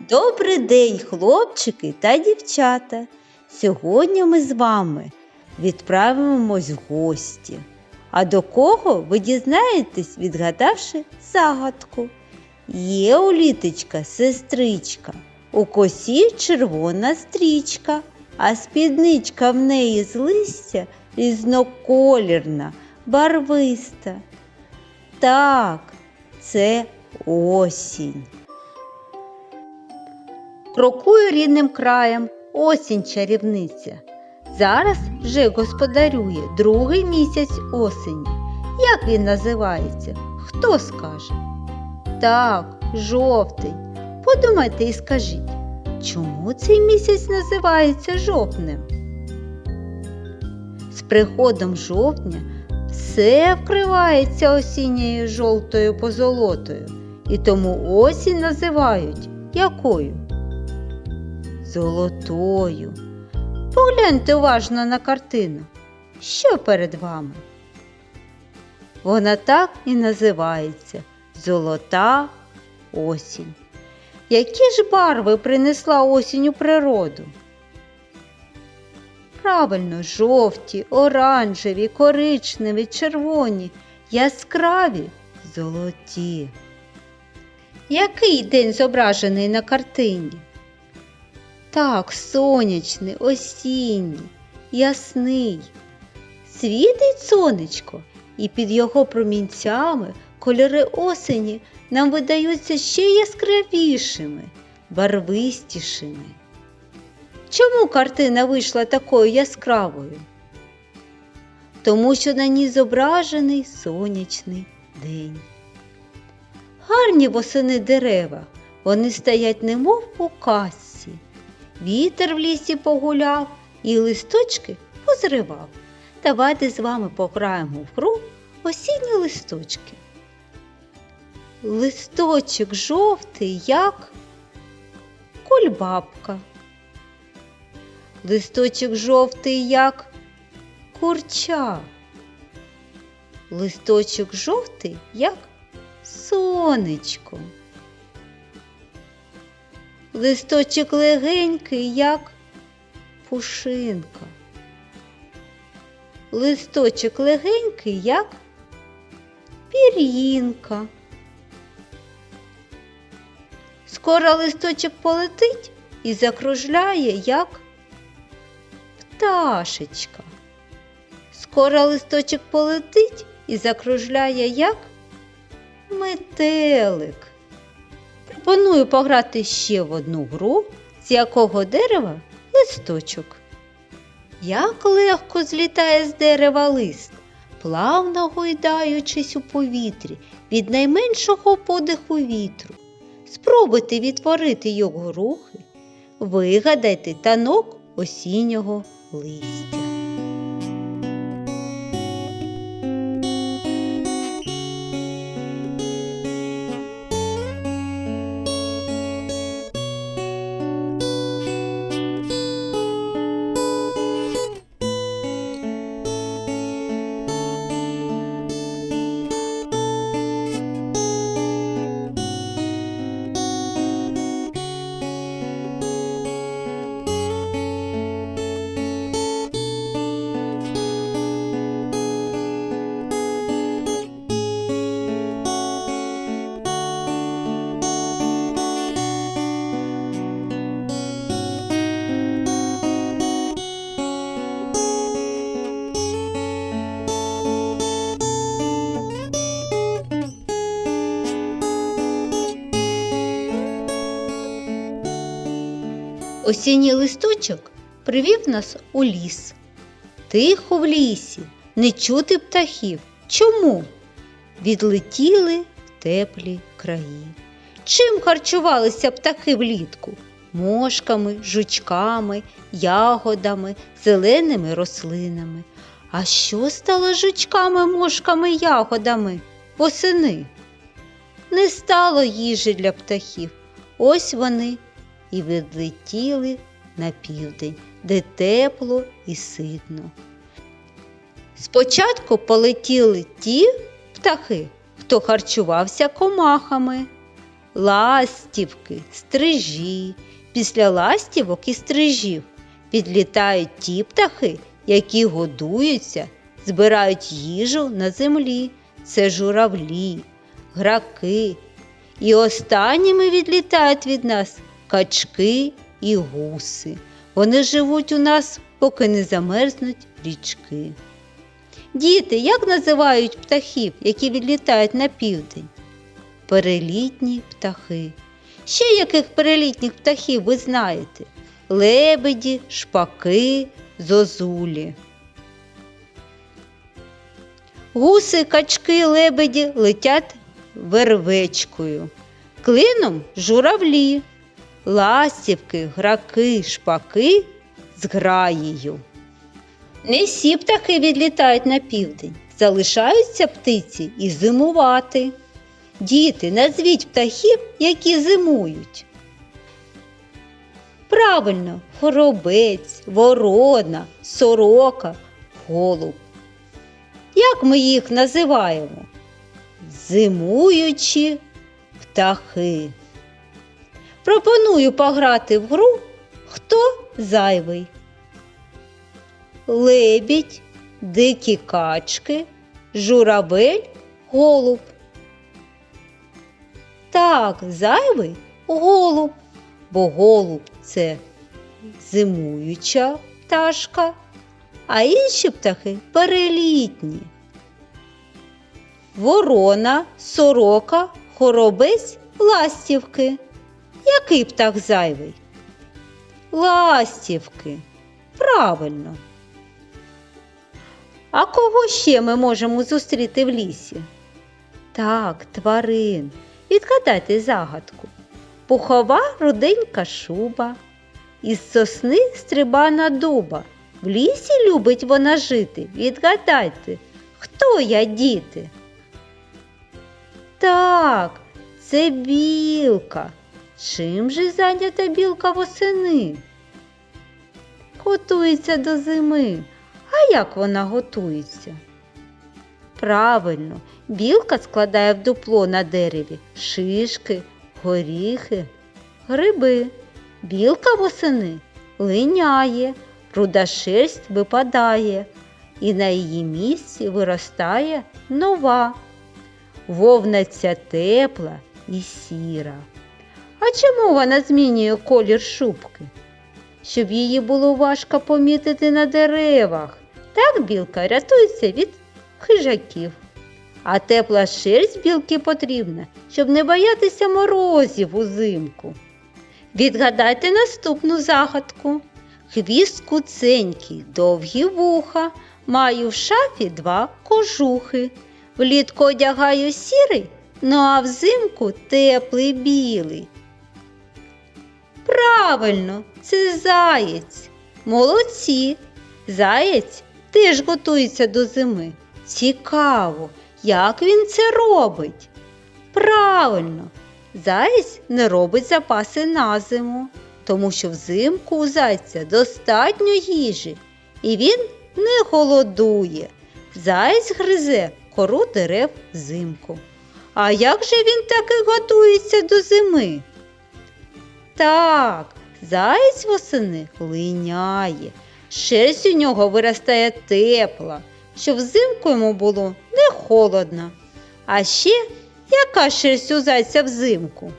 Добрий день, хлопчики та дівчата. Сьогодні ми з вами відправимось в гості. А до кого ви дізнаєтесь, відгадавши загадку? Є у літочка сестричка, у косі червона стрічка, а спідничка в неї з листя різноколірна, барвиста. Так, це осінь. Крокую рідним краєм осінь чарівниця. Зараз вже господарює другий місяць осені. Як він називається? Хто скаже? Так, жовтий. Подумайте і скажіть, чому цей місяць називається жовтнем? З приходом жовтня все вкривається осінньою жовтою позолотою, і тому осінь називають якою? Золотою. Погляньте уважно на картину. Що перед вами? Вона так і називається Золота осінь. Які ж барви принесла осінь у природу? Правильно, жовті, оранжеві, коричневі, червоні, яскраві, золоті. Який день зображений на картині? Так, сонячний, осінній, ясний. Світить сонечко, і під його промінцями кольори осені нам видаються ще яскравішими, барвистішими. Чому картина вийшла такою яскравою? Тому що на ній зображений сонячний день. Гарні восени дерева, вони стоять немов казці. Вітер в лісі погуляв і листочки позривав. Давайте з вами пограємо в гру осінні листочки. Листочок жовтий, як кульбабка. Листочок жовтий, як курча. Листочок жовтий, як сонечко. Листочок легенький, як пушинка. Листочок легенький, як пір'їнка. Скоро листочок полетить і закружляє, як пташечка. Скоро листочок полетить і закружляє, як метелик. Пропоную пограти ще в одну гру, з якого дерева листочок. Як легко злітає з дерева лист, плавно гойдаючись у повітрі від найменшого подиху вітру. Спробуйте відтворити його рухи, вигадайте танок осіннього листя. Осінній листочок привів нас у ліс. Тихо в лісі, не чути птахів. Чому? Відлетіли в теплі краї. Чим харчувалися птахи влітку? Мошками, жучками, ягодами, зеленими рослинами. А що стало жучками, мошками, ягодами восени? Не стало їжі для птахів. Ось вони і відлетіли на південь, де тепло і ситно. Спочатку полетіли ті птахи, хто харчувався комахами, ластівки, стрижі. Після ластівок і стрижів підлітають ті птахи, які годуються, збирають їжу на землі. Це журавлі, граки. І останніми відлітають від нас качки і гуси. Вони живуть у нас, поки не замерзнуть річки. Діти, як називають птахів, які відлітають на південь? Перелітні птахи. Ще яких перелітніх птахів ви знаєте? Лебеді, шпаки, зозулі. Гуси, качки, лебеді летять вервечкою, клином журавлі, ластівки, граки, шпаки з граєю. Не всі птахи відлітають на південь, залишаються птиці і зимувати. Діти, назвіть птахів, які зимують. Правильно, хоробець, ворона, сорока, голуб. Як ми їх називаємо? Зимуючі птахи. Пропоную пограти в гру Хто зайвий? Лебідь, дикі качки, журавель, голуб. Так, зайвий голуб, бо голуб це зимуюча пташка, а інші птахи перелітні. Ворона, сорока, хоробець, ластівки. Який птах зайвий? Ластівки. Правильно. А кого ще ми можемо зустріти в лісі? Так, тварин. Відгадайте загадку. Пухова руденька шуба, із сосни стрибана дуба. В лісі любить вона жити. Відгадайте, хто я, діти? Так, це білка. Чим же зайнята білка восени? Готується до зими. А як вона готується? Правильно, білка складає в дупло на дереві шишки, горіхи, гриби. Білка восени линяє, руда шерсть випадає, і на її місці виростає нова. Вовна ця тепла і сіра. А чому вона змінює колір шубки? Щоб її було важко помітити на деревах. Так білка рятується від хижаків. А тепла шерсть білки потрібна, щоб не боятися морозів узимку. Відгадайте наступну загадку. Хвіст куценький, довгі вуха, маю в шафі два кожухи. Влітку одягаю сірий, ну а взимку теплий білий. Правильно, це заєць. Молодці. Заєць теж готується до зими. Цікаво, як він це робить. Правильно, заєць не робить запаси на зиму, тому що взимку у зайця достатньо їжі, і він не голодує. Заєць гризе кору дерев взимку. А як же він таки готується до зими? Так, заєць восени линяє, шерсть у нього виростає тепла, щоб взимку йому було не холодно. А ще яка шерсть у зайця взимку?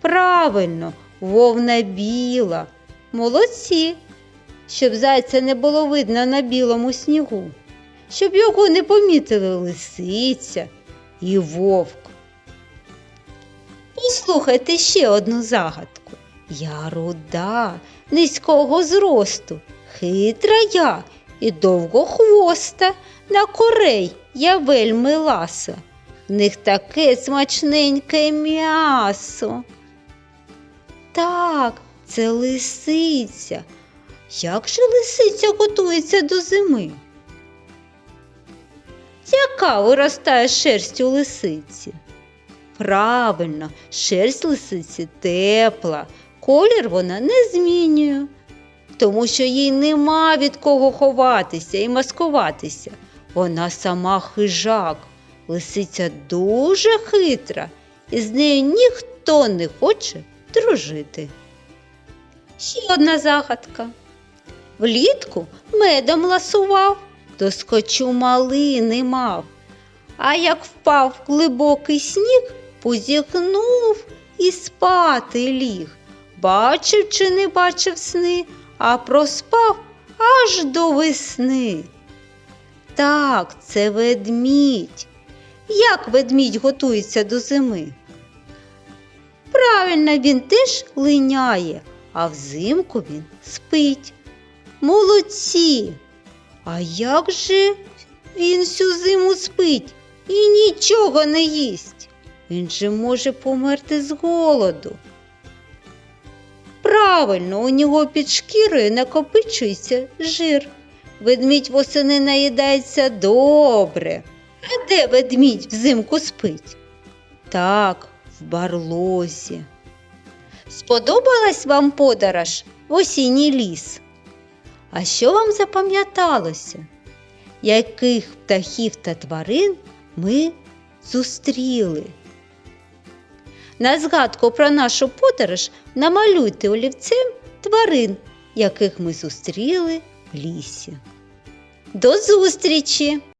Правильно, вовна біла. Молодці, щоб зайця не було видно на білому снігу, щоб його не помітили лисиця і вовк. Послухайте ще одну загадку. Я руда, низького зросту, хитра я і довгохвоста, на корей я вельми ласа. В них таке смачненьке м'ясо. Так, це лисиця. Як же лисиця готується до зими? Яка виростає шерсть у лисиці? Правильно, шерсть лисиці тепла, колір вона не змінює, тому що їй нема від кого ховатися і маскуватися. Вона сама хижак. Лисиця дуже хитра і з нею ніхто не хоче дружити. Ще одна загадка. Влітку медом ласував, доскочу малини мав. А як впав глибокий сніг, позіхнув і спати ліг. Бачив чи не бачив сни, а проспав аж до весни. Так, це ведмідь. Як ведмідь готується до зими? Правильно, він теж линяє, а взимку він спить. Молодці! А як же він всю зиму спить і нічого не їсть? Він же може померти з голоду. Правильно, у нього під шкірою накопичується жир. Ведмідь восени наїдається добре. А де ведмідь взимку спить? Так, в барлозі. Сподобалась вам подорож в осінній ліс? А що вам запам'яталося? Яких птахів та тварин ми зустріли? На згадку про нашу подорож намалюйте олівцем тварин, яких ми зустріли в лісі. До зустрічі!